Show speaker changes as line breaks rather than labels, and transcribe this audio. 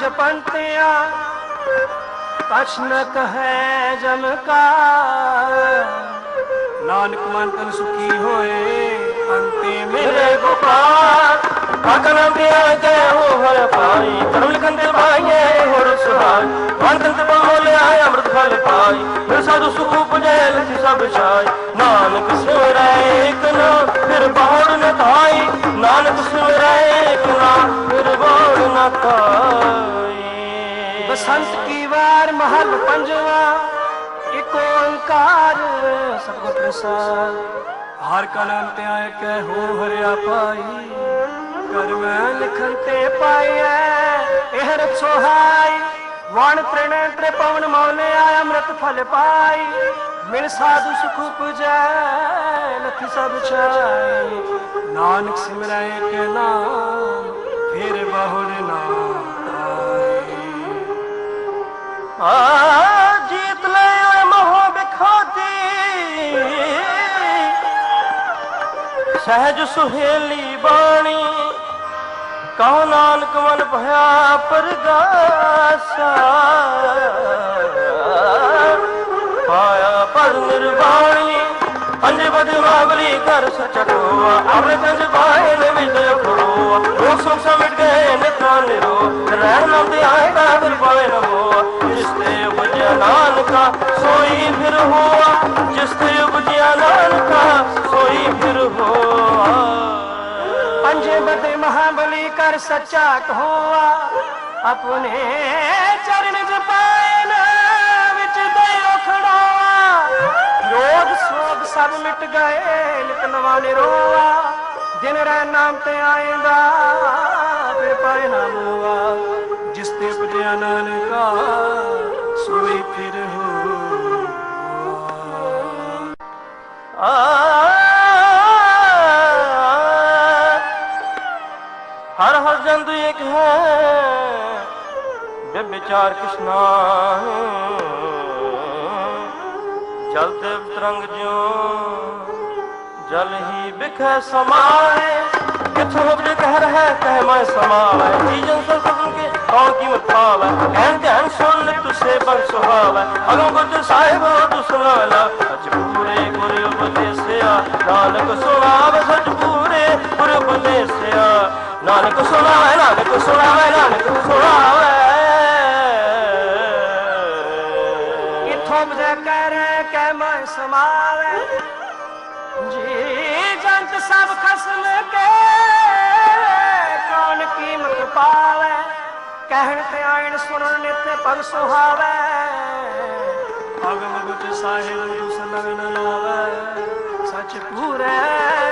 ਜਪੰਤਿਆ, ਕਛ ਨ ਕਹੈ ਜਮ ਕਾ। ਨਾਨਕ ਮਨ ਤਨ ਸੁਖੀ ਹੋਏ, ਅੰਤੇ ਮੇਰੇ ਗੋਪਾਲ। ਆਕਨ ਅੰਤਿਆ ਕੇ ਹੋ ਹਰ ਪਾਈ ਧਰਮ ਲਿਖਨ ਭਾਈਏ ਹੋਰ ਸੁਹਾਈ। ਮਨ ਤਨ ਤੇ ਬੋਲਿਆ ਅੰਮ੍ਰਿਤ ਫਲ ਪਾਈ। ਫਿਰ ਸਾਧੂ ਸੁਖ ਪੁਜੇ ਲਖੀ ਸਭ ਛਾਈ। ਨਾਨਕ ਸਿਮਰੈ ਇਕ ਨਾ, ਫਿਰ ਬਾਹਰ ਨ ਧਾਈ। ਨਾਨਕ ਸਿਮਰੈ ਧਾਈ ਬਸੰਤ ਕੀ ਵਾਰ ਮਹਲ ਪੰਜਵਾ ਇਕ ਓੰਕਾਰ ਸਤਿਗੁਰ ਪ੍ਰਸਾਦ ਹਰ ਕਾ ਨਾਮ ਤੇ ਆਏ ਕਹਿ ਹੋ ਹਰਿਆ ਪਾਈ। ਕਰ ਮੈਂ ਲਿਖਨ ਤੇ ਪਾਈਐ ਇਹ ਰਛੋ ਹਾਈ ਵਣ ਤ੍ਰਿਣ ਤ੍ਰਿ ਪਵਨ ਮੌਲੇ ਆ ਅੰਮ੍ਰਿਤ ਫਲ ਪਾਈ। ਮਿਲ ਸਾਧੂ ਸੁਖ ਪੁਜੈ ਲਖੀ ਸਭ ਛਾਈ। ਨਾਨਕ ਸਿਮਰੈ ਕੇ ਨਾਮ ਫਿਰ ਬਹੁੜ ਨਾਮ ਆ ਜੀਤ ਲੈ ਮੋਹ ਬਿਖਾਤੀ। ਸਹਿਜ ਸੁਹੇਲੀ ਬਾਣੀ, ਕਹੋ ਨਾਨਕ ਮਨ ਭਇਆ ਪਰਗਾਸਾ। ਪਾਇਆ ਪਰ ਨਿਰਵਾਣੀ ਅੰਜ ਬਦ ਮਾਵਲੀ ਕਰ ਸਚਟੋਆ ਅੰਮ੍ਰਿਤ ਅੰਜ ਪਾਏ ਨੇ ਵਿਜੇ ਖੜੋਆ ਗਏ ਨਿਤਾਂ ਨਿਰੋ ਰਹਿਣ ਨਾਮ ਤੇ ਆਏਗਾ ਫਿਰ ਪਾਏ ਨਾ ਜਿਸ ਤੇ ਉਪਜਿਆ ਨਾਨਕਾ, ਸੋਈ ਫਿਰ ਹੋਆ। ਜਿਸ ਤੇ ਉਪਜਿਆ ਨਾਨਕਾ, ਸੋਈ ਫਿਰ ਹੋਆ। ਪੰਜੇ ਬਦੇ ਮਹਾਬਲੀ ਕਰ ਸੱਚਾ ਕਹੋਆ। ਆਪਣੇ ਚਰਨ ਜਪਾਏ ਨਾ ਵਿੱਚ ਦਇਓ ਖੜੋਆ। ਰੋਗ ਸੋਗ ਸਭ ਮਿਟ ਗਏ, ਨਿਤ ਨਿਰੋਆ। ਦਿਨ ਰਹਿ ਨਾਮ ਤੇ ਆਏਂਦਾ, ਫਿਰ ਪਾਏ ਨਾ ਮੋਆ। ਜਿਸ ਤੇ ਪੁਜਿਆ ਨਾਨਕਾ, ਸੋਈ ਫਿਰ ਹੋ ਹਰ ਹਰ ਜੰਦ ਇੱਕ ਹੈ ਵਿਚਾਰ ਕਿਸ਼ਨਾ ਜਲ ਤੇ ਤਰੰਗ ਜਿਉ ਜਲ ਹੀ ਬਿਖੈ ਸਮਾਏ ਕਿਥੋਂ ਉਪਜ ਕਹਿ ਰਹਾ ਕਹਿ ਮੈਂ ਸਮਾਵੇ ਜੀ ਜਨ ਸਭ ਸਭ ਕੇ ਕੌਣ ਕੀਮਤ ਪਾਵੇ ਕਹਿ ਧਿਆਨ ਸੁਣ ਤੁਸੇ ਬਨ ਸੁਹਾਵੇ ਅਗਮ ਗੁਰ ਸਾਹਿਬ ਤੂ ਸੁਣਾਲਾ ਅਚ ਪੂਰੇ ਗੁਰ ਉਪਦੇਸਿਆ ਨਾਨਕ ਸੁਣਾਵੇ ਸਚ ਪੂਰੇ ਗੁਰ ਉਪਦੇਸਿਆ ਨਾਨਕ ਸੁਣਾਵੇ ਨਾਨਕ ਸੁਣਾਵੇ ਨਾਨਕ ਸੁਣਾਵੇ ਇਥੋਂ ਬਜੈ ਕਰ ਕਹਿ ਮੈਂ ਸਮਾਵੇ ਜੀ, ਜੰਤ ਸਭ ਖਸਮ ਕੇ, ਕੌਣ ਕੀਮਤ ਪਾਵੇ? ਕਹਿਣ ਤੇ ਆਇਣ, ਸੁਣਨ ਨਿਤੇ ਪਗ ਸੁਹਾਵੇ। ਅਗਮ ਗੁਟ ਸਾਹਿਬ ਦੁਸ ਨਗਨ ਲਾਵੇ। ਸੱਚ ਪੂਰੇ